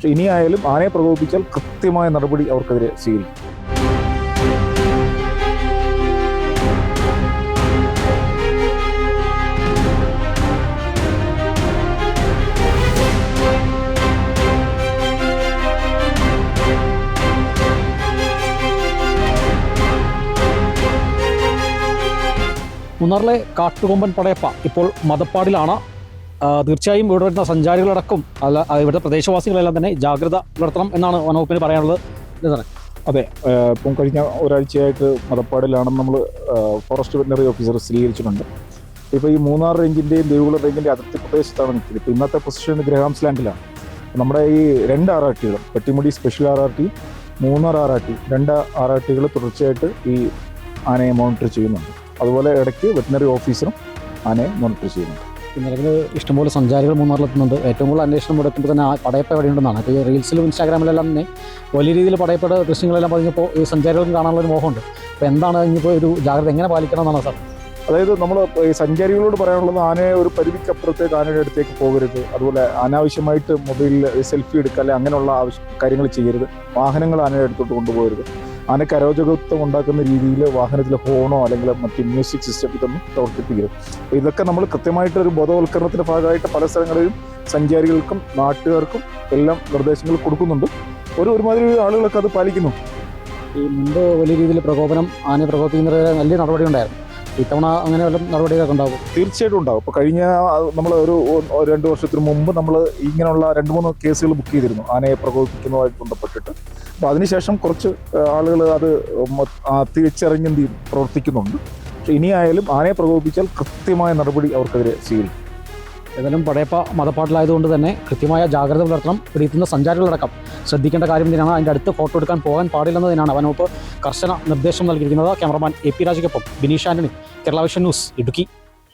പക്ഷെ ഇനിയായാലും ആനയെ പ്രകോപിപ്പിച്ചാൽ കൃത്യമായ നടപടി അവർക്കെതിരെ സ്വീകരിക്കും. മൂന്നാറിലെ കാട്ടുകൊമ്പൻ പടയപ്പ ഇപ്പോൾ മതപ്പാടിലാണ് തീർച്ചയായും ഇവിടെ വരുന്ന സഞ്ചാരികളടക്കം അല്ല ഇവിടുത്തെ പ്രദേശവാസികളെല്ലാം തന്നെ ജാഗ്രത പുലർത്തണം എന്നാണ് വനവകുപ്പിന് പറയാനുള്ളത്. അതെ ഇപ്പം കഴിഞ്ഞ ഒരാഴ്ചയായിട്ട് മതപ്പാടിലാണെന്ന് നമ്മൾ ഫോറസ്റ്റ് വെറ്റനറി ഓഫീസർ സ്ഥിരീകരിച്ചിട്ടുണ്ട്. ഇപ്പോൾ ഈ മൂന്നാർ റേഞ്ചിന്റെയും ദേവികുളം റേഞ്ചിന്റെ അതിർത്തി പ്രദേശത്താണ് നിൽക്കുന്നത്. ഇപ്പോൾ ഇന്നത്തെ പൊസിഷൻ ഗ്രഹാംസ് ലാൻഡിലാണ് നമ്മുടെ ഈ രണ്ട് R R ടികളും Pettimudi special R R T Munnar R R T രണ്ട് ആർ ആർ ടികൾ തുടർച്ചയായിട്ട് ഈ ആനയെ മോണിറ്റർ ചെയ്യുന്നുണ്ട്. അതുപോലെ ഇടയ്ക്ക് വെറ്റിനറി ഓഫീസറും ആനയെ മോണിറ്റർ ചെയ്യുന്നുണ്ട്. നിലവിൽ ഇഷ്ടംപോലെ സഞ്ചാരികൾ മൂന്നാറിലെത്തുന്നുണ്ട് ഏറ്റവും കൂടുതൽ അന്വേഷണം മുടക്കുമ്പോൾ തന്നെ ആ പടയപ്പ എവിടെയുണ്ടെന്നാണ്. ഇപ്പോൾ ഈ റീൽസിലും ഇൻസ്റ്റാഗ്രാമിലെല്ലാം തന്നെ വലിയ രീതിയിൽ പടയപ്പയുടെ ദൃശ്യങ്ങളെല്ലാം പറഞ്ഞപ്പോൾ ഈ സഞ്ചാരികൾക്ക് കാണാനുള്ള ഒരു മോഹമുണ്ട്. അപ്പോൾ എന്താണ് ഇനിയിപ്പോൾ ഒരു ജാഗ്രത എങ്ങനെ പാലിക്കണം എന്നാണ് സാർ? അതായത് നമ്മൾ ഈ സഞ്ചാരികളോട് പറയാനുള്ളത് ആനയെ ഒരു പരിധിക്കപ്പുറത്തേക്ക് ആനയുടെ അടുത്തേക്ക് പോകരുത്. അതുപോലെ അനാവശ്യമായിട്ട് മൊബൈലിൽ സെൽഫി എടുക്കുക അല്ലെങ്കിൽ അങ്ങനെയുള്ള കാര്യങ്ങൾ ചെയ്യരുത്. വാഹനങ്ങൾ ആനയുടെ അടുത്തോട്ട് കൊണ്ടുപോകരുത്. ആനയ്ക്ക് കരോചകത്വം ഉണ്ടാക്കുന്ന രീതിയിൽ വാഹനത്തിൽ ഹോണോ അല്ലെങ്കിൽ മറ്റ് മ്യൂസിക് സിസ്റ്റം ഇതൊന്നും പ്രവർത്തിപ്പിക്കരുത് അപ്പോൾ ഇതൊക്കെ നമ്മൾ കൃത്യമായിട്ട് ഒരു ബോധവൽക്കരണത്തിന്റെ ഭാഗമായിട്ട് പല സ്ഥലങ്ങളിലും സഞ്ചാരികൾക്കും നാട്ടുകാർക്കും എല്ലാം നിർദ്ദേശങ്ങൾ കൊടുക്കുന്നുണ്ട്. ഒരു ഒരുമാതിരി ആളുകളൊക്കെ അത് പാലിക്കുന്നു. ഈ മുമ്പ് വലിയ രീതിയിൽ പ്രകോപനം ആനയെ പ്രകോപിക്കുന്നതിന് വലിയ നടപടി ഉണ്ടായിരുന്നു. ഇത്തവണ അങ്ങനെ വല്ല നടപടികളൊക്കെ ഉണ്ടാവും? തീർച്ചയായിട്ടും ഉണ്ടാവും. ഇപ്പോൾ കഴിഞ്ഞ നമ്മൾ ഒരു രണ്ട് വർഷത്തിന് മുമ്പ് നമ്മൾ ഇങ്ങനെയുള്ള രണ്ട് മൂന്ന് കേസുകൾ ബുക്ക് ചെയ്തിരുന്നു. ആനയെ പ്രകോപിപ്പിക്കുന്നതുമായിട്ട് ബന്ധപ്പെട്ടിട്ട്. അപ്പോൾ അതിനുശേഷം കുറച്ച് ആളുകൾ അത് തിരിച്ചറിഞ്ഞും തിരിച്ചറിഞ്ഞ് പ്രവർത്തിക്കുന്നുണ്ട്. പക്ഷെ ഇനിയായാലും ആനയെ പ്രകോപിപ്പിച്ചാൽ കൃത്യമായ നടപടി അവർക്കെതിരെ സ്വീകരിക്കും. ഏതായാലും പടയപ്പ മതപ്പാട്ടിലായതുകൊണ്ട് തന്നെ കൃത്യമായ ജാഗ്രത പുലർത്തണം. പിടിക്കുന്ന സഞ്ചാരികളടക്കം ശ്രദ്ധിക്കേണ്ട കാര്യം തന്നെയാണ്. അതിന്റെ അടുത്ത് ഫോട്ടോ എടുക്കാൻ പോകാൻ പാടില്ലെന്നതിനാണ് വനവകുപ്പ് കർശന നിർദ്ദേശം നൽകിയിരിക്കുന്നത്. Cameraman A P രാജയ്ക്കൊപ്പം Bineesh Antony. Kerala vision news Idukki.